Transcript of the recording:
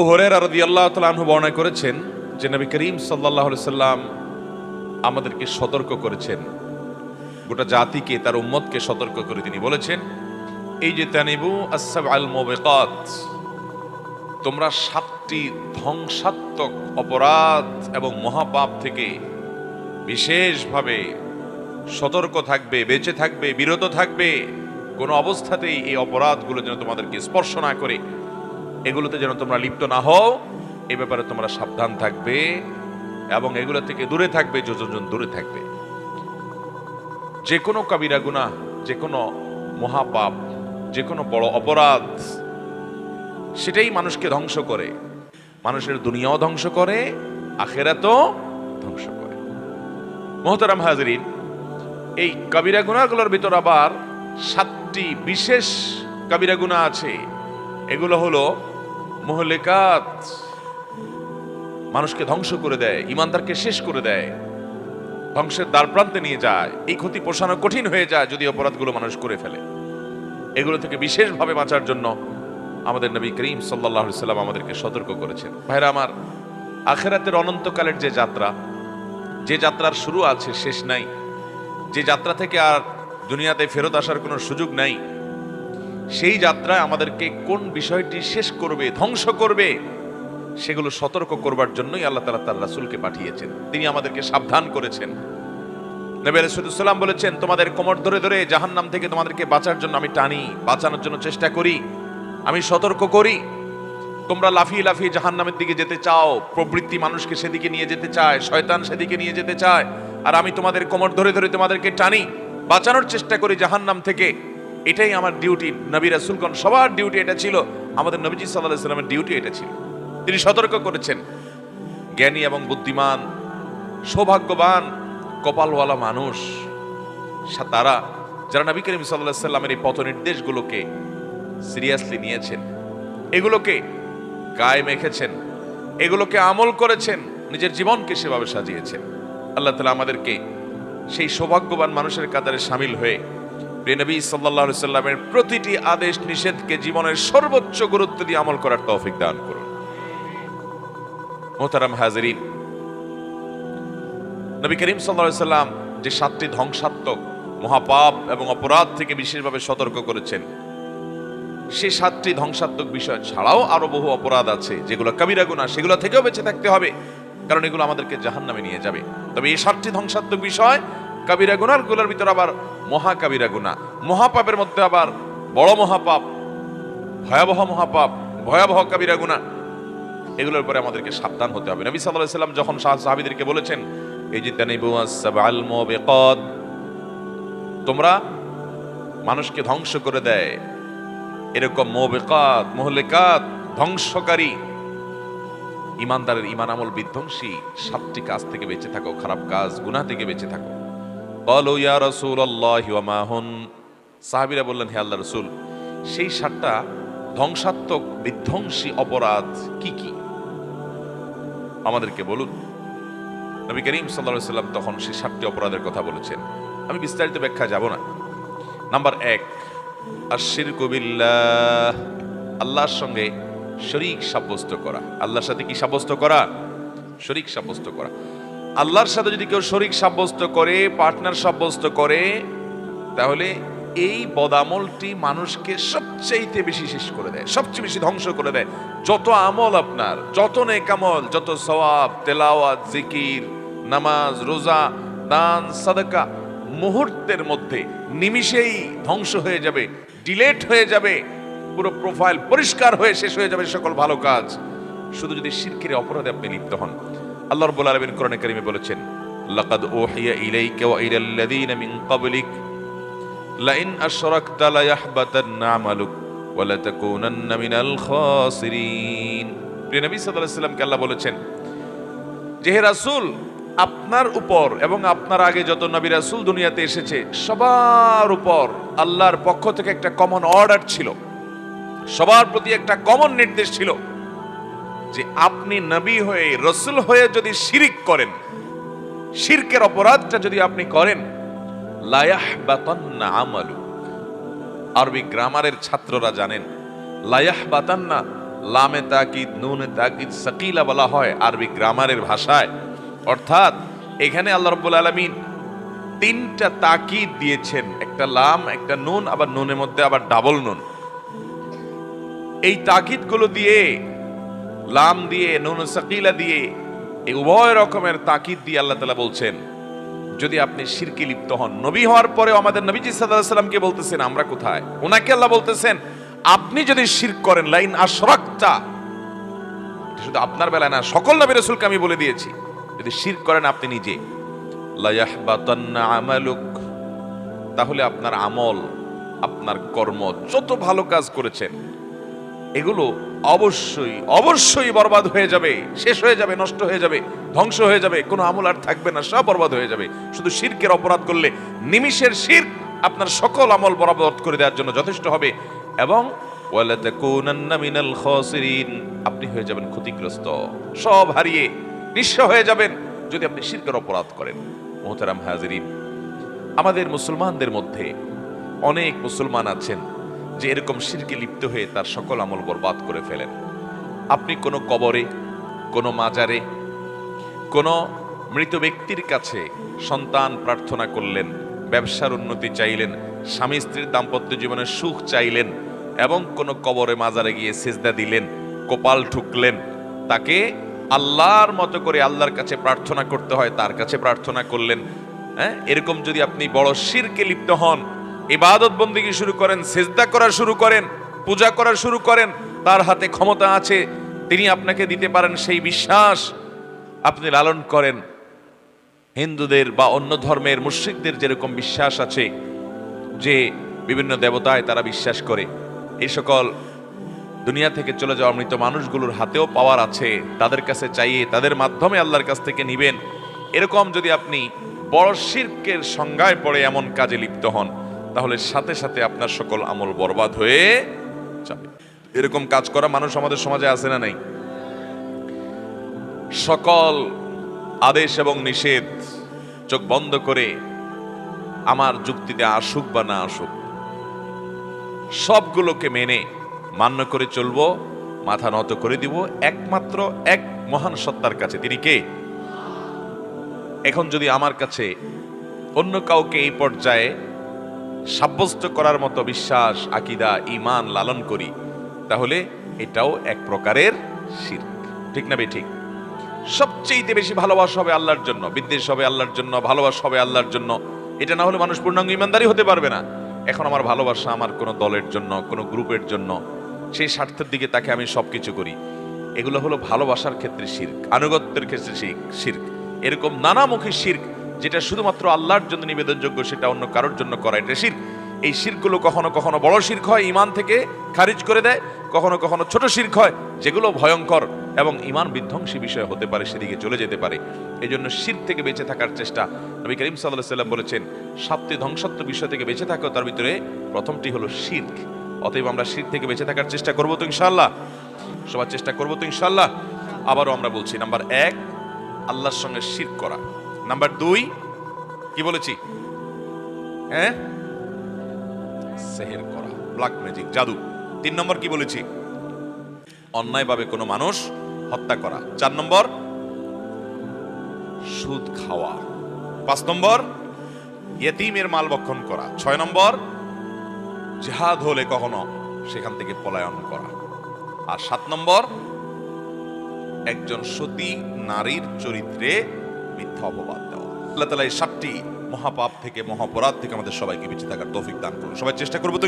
হরের আরদি আল্লাহ তালু বর্ণনা করেছেন যে নবী করিম সাল্লাহ সাল্লাম আমাদেরকে সতর্ক করেছেন। গোটা জাতিকে, তার উম্মতকে সতর্ক করে তিনি বলেছেন এই যে তানিবু আসাব আল মোবেকাত। তোমরা সাতটি ধ্বংসাত্মক অপরাধ এবং মহাপাপ থেকে বিশেষভাবে সতর্ক থাকবে, বেঁচে থাকবে, বিরত থাকবে। কোনো অবস্থাতেই এই অপরাধগুলো যেন তোমাদেরকে স্পর্শ না করে। এগুলোতে যেন তোমরা লিপ্ত না হও, এ ব্যাপারে তোমরা সাবধান থাকবে এবং এগুলো থেকে দূরে থাকবে যোজন দূরে থাকবে। যে কোনো কাবিরা গুনাহ যে কোনো মহাপাপ যে কোনো বড় অপরাধ, সেটাই মানুষকে ধ্বংস করে। মানুষের দুনিয়াও ধ্বংস করে, আখেরাতও ধ্বংস করে। মহতারাম হাজরিন, এই কাবিরা গুনাহগুলোর ভিতর আবার সাতটি বিশেষ কাবিরা গুনাহ আছে। এগুলো হলো মহলেকাত। মানুষকে ধ্বংস করে দেয়, ইমানদারকে শেষ করে দেয়, ধ্বংসের দ্বার প্রান্তে নিয়ে যায়, এই ক্ষতি পোষানো কঠিন হয়ে যায় যদি অপরাধগুলো মানুষ করে ফেলে। এগুলো থেকে বিশেষভাবে বাঁচার জন্য আমাদের নবী করিম সাল্লাহ সাল্লাম আমাদেরকে সতর্ক করেছেন। ভাইরা আমার, আখেরাতের অনন্তকালের যে যাত্রা, যে যাত্রার শুরু আছে, শেষ নাই। যে যাত্রা থেকে আর দুনিয়াতে ফেরত আসার কোনো সুযোগ নাই। সেই যাত্রায় আমাদেরকে কোন বিষয়টি শেষ করবে, ধ্বংস করবে, সেগুলো সতর্ক করবার জন্যই আল্লাহ তালা তার রাসুলকে পাঠিয়েছেন। তিনি আমাদেরকে সাবধান করেছেন। নবী আলাইসাল্লাম বলেছেন, তোমাদের কোমর ধরে ধরে জাহান্নাম থেকে তোমাদেরকে বাঁচার জন্য আমি টানি, বাঁচানোর জন্য চেষ্টা করি, আমি সতর্ক করি। তোমরা লাফিয়ে লাফিয়ে জাহান্নামের দিকে যেতে চাও, প্রবৃত্তি মানুষকে সেদিকে নিয়ে যেতে চায়, শয়তান সেদিকে নিয়ে যেতে চায়, আর আমি তোমাদের কোমর ধরে ধরে তোমাদেরকে টানি, বাঁচানোর চেষ্টা করি জাহান্নাম থেকে। এটাই আমার ডিউটি নবী রাসুলগণ, সবার ডিউটি এটা ছিল। আমাদের নবীজি সাল্লাহ সাল্লামের ডিউটি এটা ছিল। তিনি সতর্ক করেছেন। জ্ঞানী এবং বুদ্ধিমান, সৌভাগ্যবান কপালওয়ালা মানুষ। তারা, যারা নবী করিম সাল্লাহ সাল্লামের এই পথ নির্দেশগুলোকে সিরিয়াসলি নিয়েছেন। এগুলোকে গায়ে মেখেছেন এগুলোকে আমল করেছেন। নিজের জীবনকে সেভাবে সাজিয়েছেন। আল্লাহ তালা আমাদেরকে সেই সৌভাগ্যবান মানুষের কাতারে সামিল হয়ে প্রিয় নবী সাল্লাহ সাল্লামের প্রতিটি আদেশ নিষেধকে জীবনের সর্বোচ্চ গুরুত্ব দিয়ে আমল করার তৌফিক দান করুন। মোহতারাম হাজরিন, নবী করিম সাল্লাহ সাল্লাম যে সাতটি ধ্বংসাত্মক, মহাপাপ এবং অপরাধ থেকে বিশেষভাবে সতর্ক করেছেন, সে সাতটি ধ্বংসাত্মক বিষয় ছাড়াও আরও বহু অপরাধ আছে, যেগুলো কবিরা গুণা সেগুলো থেকেও বেঁচে থাকতে হবে, কারণ এগুলো আমাদেরকে জাহান নামে নিয়ে যাবে। তবে এই সাতটি ধ্বংসাত্মক বিষয় কবিরা গুনারগুলোর ভিতর আবার মহা কবিরা গুণা। মহাপাপের মধ্যে আবার বড় মহাপাপ, ভয়াবহ মহাপাপ, ভয়াবহ কবিরা গুণা। এগুলোর পরে আমাদেরকে সাবধান হতে হবে। নবী আলাইহি সাল্লাম যখন সাহ- সাহাবীদেরকে বলেছেন, এই যে তোমরা মানুষকে ধ্বংস করে দেয়। এরকম মুবিকাত মুহলিকাত, ধ্বংসকারী। ইমানদারের ইমান আমল বিধ্বংসী। সাতটি কাজ থেকে বেঁচে থাকো, খারাপ কাজ, গুনাহ থেকে বেঁচে থাকো। বলো, ইয়া রসুল ওয়া মা হুন? সাহাবীরা বললেন, হে আল্লাহ রসুল, সেই সাতটা ধ্বংসাত্মক, বিধ্বংসী অপরাধ কি কি? আমাদেরকে বলুন। নবী করিম আলাইহি সাল্লাম তখন সেই সাতটি অপরাধের কথা বলেছেন। আমি বিস্তারিত ব্যাখ্যা যাব না। নাম্বার এক আশিরকু বিল্লাহ, আল্লাহর সঙ্গে শরীক সাব্যস্ত করা। আল্লাহর সাথে কি সাব্যস্ত করা? শরিক সাব্যস্ত করা। আল্লাহর সাথে যদি কেউ শরীক সাব্যস্ত করে পার্টনার সাব্যস্ত করে, তাহলে এই বদামলটি মানুষকে সবচেয়ে বেশি শেষ করে দেয়, সবচেয়ে বেশি ধ্বংস করে দেয়। যত আমল আপনার, যত নেকামল, যত সওয়াব, তেলাওয়াত, জিকির, নামাজ, রোজা, দান, সাদাকা, মুহূর্তের মধ্যে নিমিষেই ধ্বংস হয়ে যাবে, ডিলেট হয়ে যাবে, পুরো প্রোফাইল পরিষ্কার হয়ে শেষ হয়ে যাবে সকল ভালো কাজ। শুধু যদি শিরকের অপরাধে আপনি লিপ্ত হন। আল্লাহ রাব্বুল আলামিন কোরআনে কারিমে বলেছেন, লাকাদ উহিয়া ইলাইকা ওয়া ইলাল লাযীনা মিন ক্বাবলিক, লাইন আশরাকতা লায়াহবাতান্না আমালুক ওয়া লাতাকুনান্না মিনাল খাসিরিন। প্রিয় নবী সাল্লাল্লাহু আলাইহি সাল্লামকে আল্লাহ বলেছেন, যে হে রাসূল আপনার উপর এবং আপনার আগে যত নবী রাসূল দুনিয়াতে এসেছে, সবার উপর আল্লাহর পক্ষ থেকে একটা কমন অর্ডার ছিল, সবার প্রতি একটা কমন নির্দেশ ছিল। যে আপনি নবী হয়ে, রসুল হয়ে যদি শিরিক করেন, শিরকের অপরাধটা যদি আপনি করেন লায়াহ বাতান্না আমালু। আরবি গ্রামারের ছাত্ররা জানেন লায়াহ বাতান্না লামে তাকিদ, নুনে তাকিদ, সাকিলা বলা হয় আরবি গ্রামারের ভাষায়। অর্থাৎ এখানে আল্লাহ রব্বুল আলমিন তিনটা তাকিদ দিয়েছেন, একটা লাম, একটা নুন, আবার নুনের মধ্যে আবার ডাবল নুন। এই তাকিদগুলো দিয়ে লাম দিয়ে, নুন সাকিলা দিয়ে, এই উভয় রকমের তাকিদ দিয়ে আল্লাহ তালা বলছেন, যদি আপনি শিরকে লিপ্ত হন, নবী হওয়ার পরেও আমাদের নবীজি সাল্লামকে বলতেছেন, আমরা কোথায়? ওনাকে আল্লাহ বলতেছেন, আপনি যদি শিরক করেন, লাইন আশরাকতা। এটা শুধু আপনার বেলায় না, সকল নবী রাসূলকে আমি বলে দিয়েছি, যদি শিরক করেন আপনি নিজে। আমালুক। তাহলে আপনার আমল, আপনার কর্ম যত ভালো কাজ করেছেন, এগুলো অবশ্যই অবশ্যই বরবাদ হয়ে যাবে, শেষ হয়ে যাবে, নষ্ট হয়ে যাবে, ধ্বংস হয়ে যাবে, কোনো আমল আর থাকবে না, সব বরবাদ হয়ে যাবে। শুধু শিরকের অপরাধ করলে নিমিষের শির আপনার সকল আমল বরবাদ করে দেওয়ার জন্য যথেষ্ট হবে। এবং আপনি হয়ে যাবেন ক্ষতিগ্রস্ত, সব হারিয়ে নিঃস্ব হয়ে যাবেন যদি আপনি শিরকের অপরাধ করেন। মোহতারাম হাজিরিন, আমাদের মুসলমানদের মধ্যে অনেক মুসলমান আছেন যে এরকম শিরকে লিপ্ত হয়ে তার সকল আমল বরবাদ করে ফেলেন। আপনি কোনো কবরে, কোনো মাজারে, কোনো মৃত ব্যক্তির কাছে সন্তান প্রার্থনা করলেন, ব্যবসার উন্নতি চাইলেন, স্বামী স্ত্রীর দাম্পত্য জীবনের সুখ চাইলেন এবং কোনো কবরে, মাজারে গিয়ে সেজদা দিলেন, কপাল ঠুকলেন, তাকে আল্লাহর মতো করে আল্লাহর কাছে প্রার্থনা করতে হয়, তার কাছে প্রার্থনা করলেন হ্যাঁ? এরকম যদি আপনি বড় শিরকে লিপ্ত হন ইবাদত বন্দিগি শুরু করেন, সেজদা করা শুরু করেন, পূজা করা শুরু করেন, তার হাতে ক্ষমতা আছে, তিনি আপনাকে দিতে পারেন সেই বিশ্বাস আপনি লালন করেন। হিন্দুদের বা অন্য ধর্মের মুশ্রিকদের যেরকম বিশ্বাস আছে, যে বিভিন্ন দেবতায় তারা বিশ্বাস করে। এই সকল দুনিয়া থেকে চলে যাওয়া মৃত মানুষগুলোর হাতেও পাওয়ার আছে, তাদের কাছে চাইয়ে, তাদের মাধ্যমে আল্লাহর কাছ থেকে নিবেন। এরকম যদি আপনি বড় সংজ্ঞায় পড়ে, এমন কাজে লিপ্ত হন। তাহলে সাথে সাথে আপনার সকল আমল বরবাদ হয়ে যাবে। এরকম কাজ করা মানুষ আমাদের সমাজে আছে না নাই? সকল আদেশ এবং নিষেধ চোখ বন্ধ করে আমার যুক্তিতে আসুক বা না আসুক, সবগুলোকে মেনে মান্য করে চলবো, মাথা নত করে দিব, একমাত্র এক মহান সত্তার কাছে। তিনি কে? এখন যদি আমার কাছে অন্য কাউকে এই পর্যায়ে সাব্যস্ত করার মতো বিশ্বাস, আকিদা ইমান লালন করি, তাহলে এটাও এক প্রকারের শির ঠিক না ঠিক? সবচেয়ে বেশি ভালোবাসা হবে আল্লাহর জন্য, বিদ্বেষ হবে আল্লাহর জন্য, ভালোবাসা হবে আল্লাহর জন্য। এটা না হলে মানুষ পূর্ণাঙ্গ ইমানদারি হতে পারবে না। এখন আমার ভালোবাসা আমার কোনো দলের জন্য, কোনো গ্রুপের জন্য, সেই স্বার্থের দিকে তাকে আমি সবকিছু করি। এগুলো হলো ভালোবাসার ক্ষেত্রে শির্ক, আনুগত্যের ক্ষেত্রে শির্ক শির্ক। এরকম নানামুখী শির্ক যেটা শুধুমাত্র আল্লাহর জন্য নিবেদনযোগ্য, সেটা অন্য কারোর জন্য করা। এটা শির্ক। এই শিরগুলো কখনো কখনো বড় শির্ক হয় ইমান থেকে খারিজ করে দেয়, কখনো কখনো ছোট শির্ক হয়, যেগুলো ভয়ঙ্কর এবং ইমান বিধ্বংসী বিষয় হতে পারে, সেদিকে চলে যেতে পারে। এই জন্য শির থেকে বেঁচে থাকার চেষ্টা নবী করিম সাল্লাহ সাল্লাম বলেছেন সাতটি ধ্বংসাত্মক বিষয় থেকে বেঁচে থাকা, তার ভিতরে প্রথমটি হলো শির্ক। অতএব আমরা শির থেকে বেঁচে থাকার চেষ্টা করব তো ইনশাল্লাহ সবার চেষ্টা করব তো ইনশাল্লাহ আবারও আমরা বলছি, নাম্বার এক, আল্লাহর সঙ্গে শির করা। নাম্বার দুই, কি বলেছি? হ্যাঁ? সেহের করা ব্ল্যাক ম্যাজিক জাদু। তিন নম্বর কি বলেছি? অন্যায়ভাবে কোনো মানুষ হত্যা করা। চার নম্বর, সুদ খাওয়া। পাঁচ নম্বর, ইয়েতিমের মাল বক্ষণ করা। ছয় নম্বর, জেহাদ হলে কখনো সেখান থেকে পলায়ন করা। আর সাত নম্বর, একজন সতী নারীর চরিত্রে মিথ্যা অপবাদ দেওয়া। আল্লাহ তালা এই সাতটি মহাপাপ থেকে, মহাপরাধ থেকে আমাদের সবাইকে বেঁচে থাকার তৌফিক দান করুন। সবাই চেষ্টা করব তো